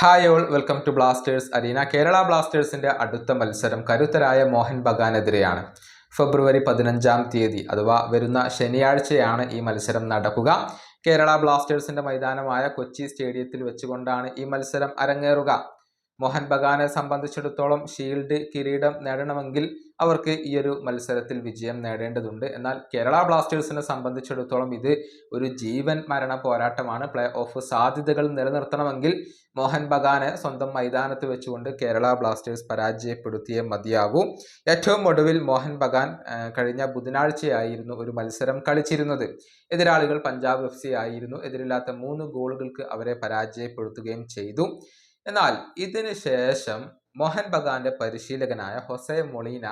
Hi all welcome to Blasters arena Kerala ബ്ലാസ്റ്റേഴ്സിന്റെ അടുത്ത മത്സരം കരുത്തരായ മോഹൻ ബഗാനെതിരെയാണ്. ഫെബ്രുവരി പതിനഞ്ചാം തീയതി അഥവാ വരുന്ന ശനിയാഴ്ചയാണ് ഈ മത്സരം നടക്കുക. കേരള ബ്ലാസ്റ്റേഴ്സിന്റെ മൈതാനമായ കൊച്ചി സ്റ്റേഡിയത്തിൽ വെച്ചുകൊണ്ടാണ് ഈ മത്സരം അരങ്ങേറുക. മോഹൻ ബഗാനെ സംബന്ധിച്ചിടത്തോളം ഷീൽഡ് കിരീടം നേടണമെങ്കിൽ അവർക്ക് ഈ ഒരു മത്സരത്തിൽ വിജയം നേടേണ്ടതുണ്ട്. എന്നാൽ കേരള ബ്ലാസ്റ്റേഴ്സിനെ സംബന്ധിച്ചിടത്തോളം ഇത് ഒരു ജീവൻ മരണ പോരാട്ടമാണ്. പ്ലേ ഓഫ് സാധ്യതകൾ നിലനിർത്തണമെങ്കിൽ മോഹൻ ബഗാനെ സ്വന്തം മൈതാനത്ത് വെച്ചുകൊണ്ട് കേരള ബ്ലാസ്റ്റേഴ്സ് പരാജയപ്പെടുത്തിയേ മതിയാകൂ ഏറ്റവും ഒടുവിൽ മോഹൻ ബഗാൻ കഴിഞ്ഞ ബുധനാഴ്ചയായിരുന്നു ഒരു മത്സരം കളിച്ചിരുന്നത്. എതിരാളികൾ പഞ്ചാബ് എഫ് സി ആയിരുന്നു. എതിരില്ലാത്ത മൂന്ന് ഗോളുകൾക്ക് അവരെ പരാജയപ്പെടുത്തുകയും ചെയ്തു. എന്നാൽ ഇതിന് ശേഷം മോഹൻ ബഗാന്റെ പരിശീലകനായ ഹൊസെ മൊളീന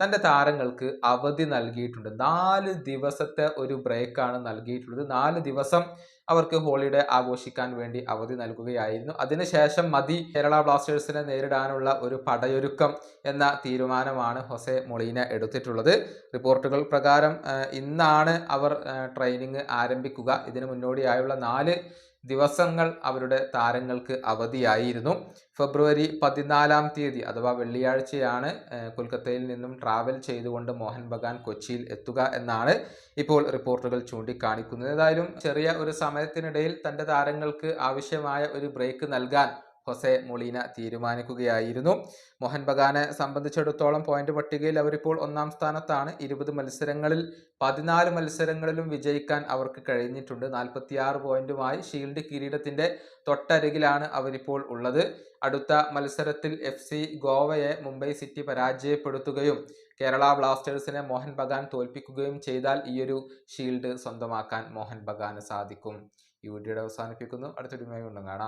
തന്റെ താരങ്ങൾക്ക് അവധി നൽകിയിട്ടുണ്ട്. നാല് ദിവസത്തെ ഒരു ബ്രേക്കാണ് നൽകിയിട്ടുള്ളത്. നാല് ദിവസം അവർക്ക് ഹോളിഡേ ആഘോഷിക്കാൻ വേണ്ടി അവധി നൽകുകയായിരുന്നു. അതിനുശേഷം മതി കേരള ബ്ലാസ്റ്റേഴ്സിനെ നേരിടാനുള്ള ഒരു പടയൊരുക്കം എന്ന തീരുമാനമാണ് ഹൊസെ മൊളീന എടുത്തിട്ടുള്ളത്. റിപ്പോർട്ടുകൾ പ്രകാരം ഇന്നാണ് അവർ ട്രെയിനിങ് ആരംഭിക്കുക. ഇതിനു മുന്നോടിയായുള്ള നാല് ദിവസങ്ങൾ അവരുടെ താരങ്ങൾക്ക് അവധിയായിരുന്നു. ഫെബ്രുവരി പതിനാലാം തീയതി അഥവാ വെള്ളിയാഴ്ചയാണ് കൊൽക്കത്തയിൽ നിന്നും ട്രാവൽ ചെയ്തുകൊണ്ട് മോഹൻ ബഗാൻ കൊച്ചിയിൽ എത്തുക എന്നാണ് ഇപ്പോൾ റിപ്പോർട്ടുകൾ ചൂണ്ടിക്കാണിക്കുന്നത്. ഏതായാലും ചെറിയ ഒരു സമയത്തിനിടയിൽ തന്റെ താരങ്ങൾക്ക് ആവശ്യമായ ഒരു ബ്രേക്ക് നൽകാൻ ഹൊസെ മൊളീന തീരുമാനിക്കുകയായിരുന്നു. മോഹൻ ബഗാനെ സംബന്ധിച്ചിടത്തോളം പോയിന്റ് പട്ടികയിൽ അവരിപ്പോൾ ഒന്നാം സ്ഥാനത്താണ്. ഇരുപത് മത്സരങ്ങളിൽ പതിനാല് മത്സരങ്ങളിലും വിജയിക്കാൻ അവർക്ക് കഴിഞ്ഞിട്ടുണ്ട്. നാൽപ്പത്തിയാറ് പോയിന്റുമായി ഷീൽഡ് കിരീടത്തിന്റെ തൊട്ടരികിലാണ് അവരിപ്പോൾ ഉള്ളത്. അടുത്ത മത്സരത്തിൽ എഫ് സി ഗോവയെ മുംബൈ സിറ്റി പരാജയപ്പെടുത്തുകയും കേരള ബ്ലാസ്റ്റേഴ്സിനെ മോഹൻ ബഗാൻ തോൽപ്പിക്കുകയും ചെയ്താൽ ഈയൊരു ഷീൽഡ് സ്വന്തമാക്കാൻ മോഹൻ ബഗാന് സാധിക്കും. ഈ വീഡിയോയുടെ അവസാനിപ്പിക്കുന്നു. അടുത്തൊരുമയുണ്ടും കാണാം.